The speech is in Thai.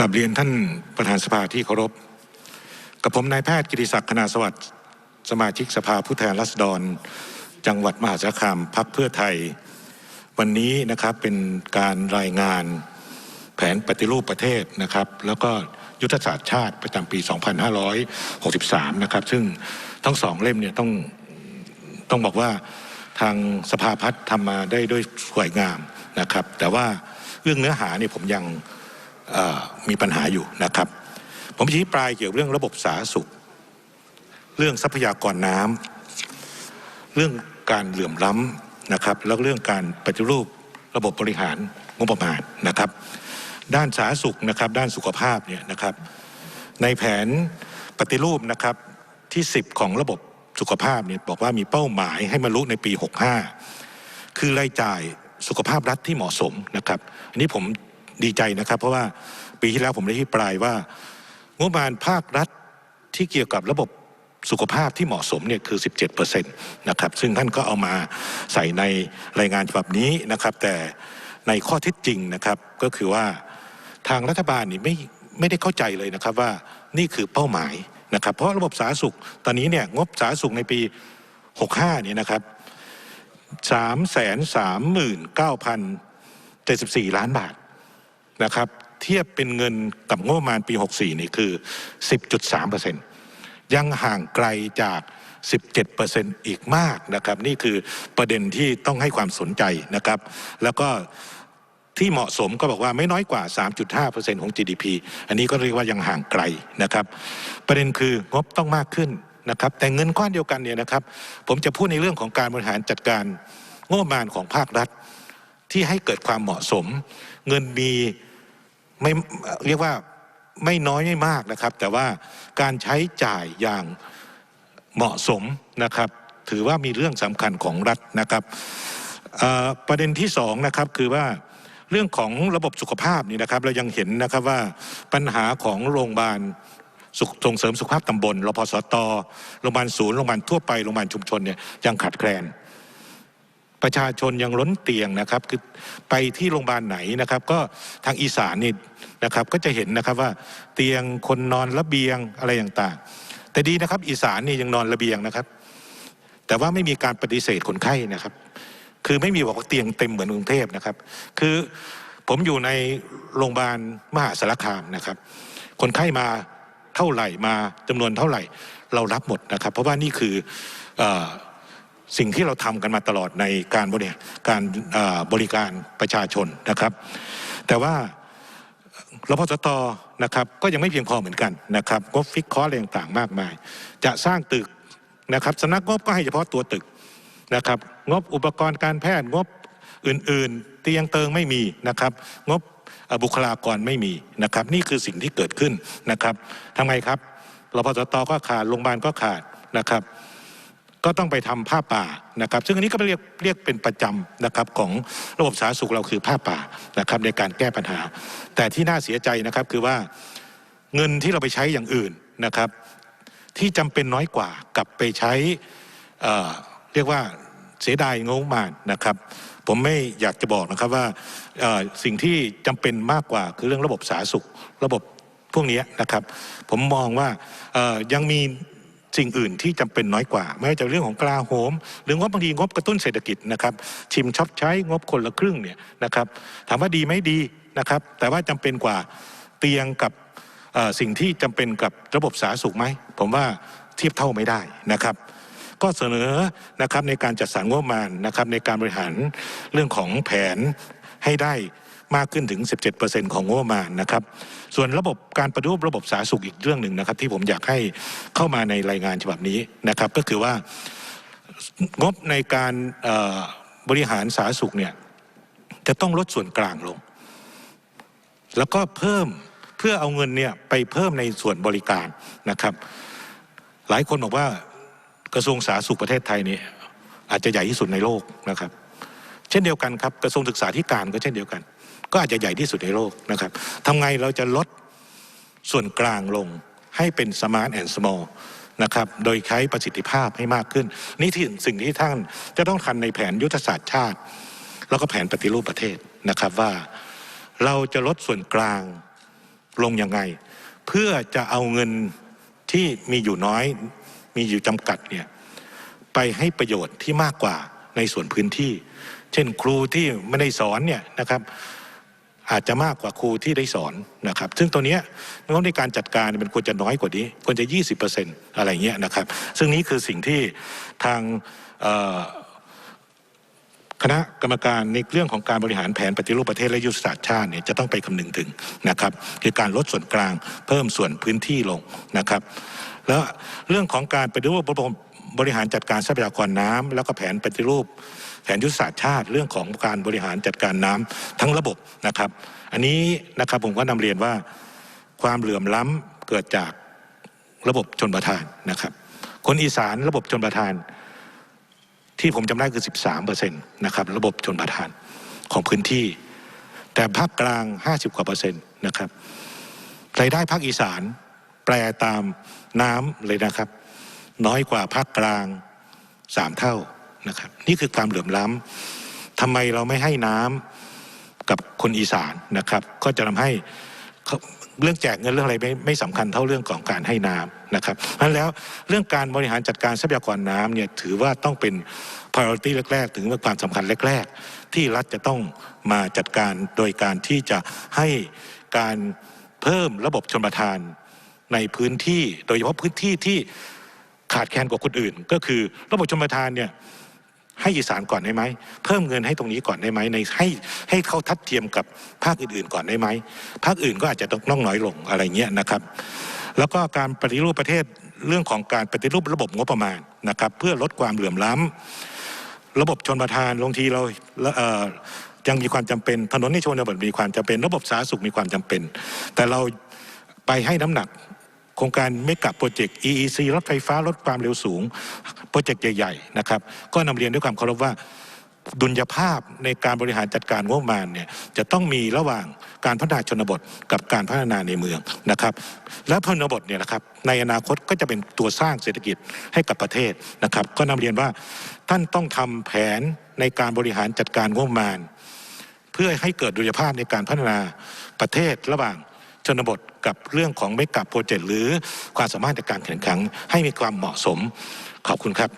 กับเรียนท่านประธานสภาที่เคารพ กับผมนายแพทย์กิติศักดิ์คณาสวัสดิ์สมาชิกสภาผู้แทนราษฎร จังหวัดมหาสารคามพักเพื่อไทย วันนี้นะครับเป็นการรายงานแผนปฏิรูปประเทศนะครับ แล้วก็ยุทธศาสตร์ชาติประจำปี 2563 นะครับ ซึ่งทั้งสองเล่มเนี่ยต้องต้องบอกว่าทางสภาพัฒน์ทำมาได้ด้วยสวยงามนะครับ แต่ว่าเรื่องเนื้อหาเนี่ยผมยัง มีปัญหาอยู่นะครับ ผมชี้ปลายเกี่ยวกับเรื่องระบบสาธารณสุข เรื่องทรัพยากรน้ำเรื่องการเหลื่อมล้ำนะครับ แล้วเรื่องการปฏิรูประบบบริหารงบประมาณนะครับ ด้านสาธารณสุขนะครับ ด้านสุขภาพเนี่ยนะครับ ในแผนปฏิรูปนะครับที่ 10 ของระบบสุขภาพเนี่ยบอกว่ามีเป้าหมายให้บรรลุในปี 65 คือรายจ่ายสุขภาพรัฐที่เหมาะสมนะครับ อันนี้ผม ดีใจนะครับ เพราะว่าปีที่แล้วผมได้ที่ปลายว่างบประมาณภาครัฐที่เกี่ยวกับระบบสุขภาพที่เหมาะสมเนี่ยคือ 17%นะครับซึ่งท่านก็เอามาใส่ในรายงานฉบับนี้นะครับ แต่ในข้อเท็จจริงนะครับก็คือว่าทางรัฐบาลนี่ไม่ไม่ได้เข้าใจเลยนะครับว่านี่คือเป้าหมายนะครับ เพราะระบบสาธารณสุขตอนนี้เนี่ยงบสาธารณสุขในปี 65เนี่ยนะครับสามแสนสามหมื่นเก้าพันเจ็ดสิบสี่ล้านบาท นะครับเทียบเป็นเงินกับงบประมาณปี 64 นี่คือ 10.3%ยังห่างไกลจาก 17%อีกมากนะครับ นี่คือประเด็นที่ต้องให้ความสนใจนะครับ แล้วก็ที่เหมาะสมก็บอกว่าไม่น้อยกว่า 3.5%ของ GDP อันนี้ก็เรียกว่ายังห่างไกลนะครับ ประเด็นคืองบต้องมากขึ้นนะครับ แต่เงินก้อนเดียวกันเนี่ยนะครับ ผมจะพูดในเรื่องของการบริหารจัดการงบประมาณของภาครัฐ ที่ให้เกิดความเหมาะสม เงินมี ไม่เรียกว่าไม่น้อยไม่มากนะครับ แต่ว่าการใช้จ่ายอย่างเหมาะสมนะครับ ถือว่ามีเรื่องสำคัญของรัฐนะครับประเด็นที่สองนะครับคือว่าเรื่องของระบบสุขภาพนี่นะครับ เรายังเห็นนะครับว่าปัญหาของโรงพยาบาลส่งเสริมสุขภาพตำบลรพสตโรงพยาบาลศูนย์โรงพยาบาลทั่วไปโรงพยาบาลชุมชนเนี่ยยังขาดแคลน ประชาชนยังล้นเตียงนะครับคือไปที่โรงพยาบาลไหนนะครับ ก็ทางอีสานนี่นะครับก็จะเห็นนะครับว่าเตียงคนนอนระเบียงอะไรต่างๆ แต่ดีนะครับอีสานนี่ยังนอนระเบียงนะครับ แต่ว่าไม่มีการปฏิเสธคนไข้นะครับ คือไม่มีบอกว่าเตียงเต็มเหมือนกรุงเทพนะครับ คือผมอยู่ในโรงพยาบาลมหาสารคามนะครับ คนไข้มาเท่าไหร่มาจำนวนเท่าไหร่เรารับหมดนะครับ เพราะว่านี่คืออ สิ่งที่เราทำกันมาตลอดในการบริการบริการประชาชนนะครับ แต่ว่ารพสตนะครับก็ยังไม่เพียงพอเหมือนกันนะครับงบฟิกคอร์อะไรต่างๆมากมาย จะสร้างตึกนะครับสำนักงบก็ให้เฉพาะตัวตึกนะครับ งบอุปกรณ์การแพทย์งบอื่นๆ เตียงเติงไม่มีนะครับ งบบุคลากรไม่มีนะครับ นี่คือสิ่งที่เกิดขึ้นนะครับทำไงครับรพสตก็ขาดโรงพยาบาลก็ขาดนะครับ ก็ต้องไปทำผ้าป่านะครับ ซึ่งอันนี้ก็เรียกเรียกเป็นประจำนะครับของระบบสาธารณสุขเราคือผ้าป่านะครับในการแก้ปัญหา แต่ที่น่าเสียใจนะครับคือว่าเงินที่เราไปใช้อย่างอื่นนะครับ ที่จำเป็นน้อยกว่ากลับไปใช้เเรียกว่าเสียดายงบประมาณนะครับ ผมไม่อยากจะบอกนะครับว่าสิ่งที่จำเป็นมากกว่าคือเรื่องระบบสาธารณสุข ระบบพวกนี้นะครับ ผมมองว่ายังมี สิ่งอื่นที่จำเป็นน้อยกว่า ไม่ว่าจะเรื่องของกลาโหม หรืองบบางทีงบกระตุ้นเศรษฐกิจนะครับ ชิมช็อปใช้งบคนละครึ่งเนี่ยนะครับ ถามว่าดีไหมดีนะครับ แต่ว่าจำเป็นกว่าเตียงกับสิ่งที่จำเป็นกับระบบสาธารณสุขไหมผมว่าเทียบเท่าไม่ได้นะครับ ก็เสนอนะครับในการจัดสรรงบประมาณนะครับในการบริหารเรื่องของแผนให้ได้ มากขึ้นถึง 17%ของงบประมาณนะครับ ส่วนระบบการปฏิรูประบบสาธารณสุขอีกเรื่องหนึ่งนะครับ ที่ผมอยากให้เข้ามาในรายงานฉบับนี้นะครับ ก็คือว่างบในการบริหารสาธารณสุขเนี่ยจะต้องลดส่วนกลางลง แล้วก็เพิ่มเพื่อเอาเงินเนี่ยไปเพิ่มในส่วนบริการนะครับ หลายคนบอกว่ากระทรวงสาธารณสุขประเทศไทยนี่อาจจะใหญ่ที่สุดในโลกนะครับ เช่นเดียวกันครับกระทรวงศึกษาธิการก็เช่นเดียวกัน ก็อาจจะใหญ่ที่สุดในโลกนะครับทำไงเราจะลดส่วนกลางลงให้เป็น smart and small นะครับ โดยใช้ประสิทธิภาพให้มากขึ้น นี่ที่สิ่งที่ท่านจะต้องทันในแผนยุทธศาสตร์ชาติ แล้วก็แผนปฏิรูปประเทศนะครับว่าเราจะลดส่วนกลางลงยังไง เพื่อจะเอาเงินที่มีอยู่น้อย มีอยู่จำกัดเนี่ยไปให้ประโยชน์ที่มากกว่าในส่วนพื้นที่ เช่นครูที่ไม่ได้สอนเนี่ยนะครับ อาจจะมากกว่าครูที่ได้สอนนะครับ ซึ่งตัวเนี้ยงบในการจัดการเนี่ยมันควรจะน้อยกว่านี้ ควรจะ 20%อะไรเงี้ยนะครับ ซึ่งนี้คือสิ่งที่ทางคณะกรรมการในเรื่องของการบริหารแผนปฏิรูปประเทศและยุทธศาสตร์ชาติเนี่ยจะต้องไปคำนึงถึงนะครับคือการลดส่วนกลางเพิ่มส่วนพื้นที่ลงนะครับ แล้วเรื่องของการปฏิรูประบบ บริหารจัดการทรัพยากรน้ำแล้วก็แผนปฏิรูป แผนยุทธศาสตร์ชาติเรื่องของการบริหารจัดการน้ำทั้งระบบนะครับ อันนี้นะครับผมก็นำเรียนว่าความเหลื่อมล้ำเกิดจากระบบชนประทานนะครับ คนอีสานระบบชนประทาน ที่ผมจำได้คือ 13เปอร์เซ็นต์นะครับระบบชนประทานของพื้นที่ แต่ภาคกลาง 50 กว่าเปอร์เซ็นต์นะครับรายได้ภาคอีสานแปลตามน้ำเลยนะครับ น้อยกว่าภาคกลางสามเท่านะครับ นี่คือความเหลื่อมล้ำทำไมเราไม่ให้น้ำกับคนอีสานนะครับ ก็จะทำให้เรื่องแจกเงินเรื่องอะไรไม่ไม่สำคัญเท่าเรื่องของการให้น้ำนะครับเพราะฉะนั้นแล้วเรื่องการบริหารจัดการทรัพยากรน้ำเนี่ยถือว่าต้องเป็น priority แรก ๆ ถึงว่าความสำคัญแรก ๆ ที่รัฐจะต้องมาจัดการโดยการที่จะให้การเพิ่มระบบชนประทานในพื้นที่ โดยเฉพาะพื้นที่ที่ ขาดแคลนกว่าคนอื่น ก็คือระบบชนประทานเนี่ยให้อีสานก่อนได้ไหม เพิ่มเงินให้ตรงนี้ก่อนได้ไหมในให้ให้เขาทัดเทียมกับภาคอื่นๆก่อนได้ไหมภาคอื่นก็อาจจะต้องน้องน้อยลงอะไรเงี้ยนะครับ แล้วก็การปฏิรูปประเทศเรื่องของการปฏิรูประบบงบประมาณนะครับ เพื่อลดความเหลื่อมล้ำระบบชนประทานลงทีเราเยังมีความจำเป็นถนนในชนบทมีความจำเป็น ระบบสาธารณสุขมีความจำเป็น แต่เราไปให้น้ำหนัก ครงการเมกะโปรเจกต์ EEC รถไฟฟ้าลดความเร็วสูง โปรเจกต์ใหญ่ๆนะครับก็นำเรียนด้วยความเคารพว่าดุลยภาพในการบริหารจัดการงบประมาณเนี่ยจะต้องมีระหว่างการพัฒนาชนบทกับการพัฒนาในเมืองนะครับ และชนบทเนี่ยนะครับในอนาคตก็จะเป็นตัวสร้างเศรษฐกิจให้กับประเทศนะครับ ก็นำเรียนว่าท่านต้องทำแผนในการบริหารจัดการงบประมาณ เพื่อให้เกิดดุลยภาพในการพัฒนาประเทศระหว่าง นบทกับเรื่องของเมกะโปรเจกต์หรือความสามารถในการแข่งขันให้มีความเหมาะสม ขอบคุณครับ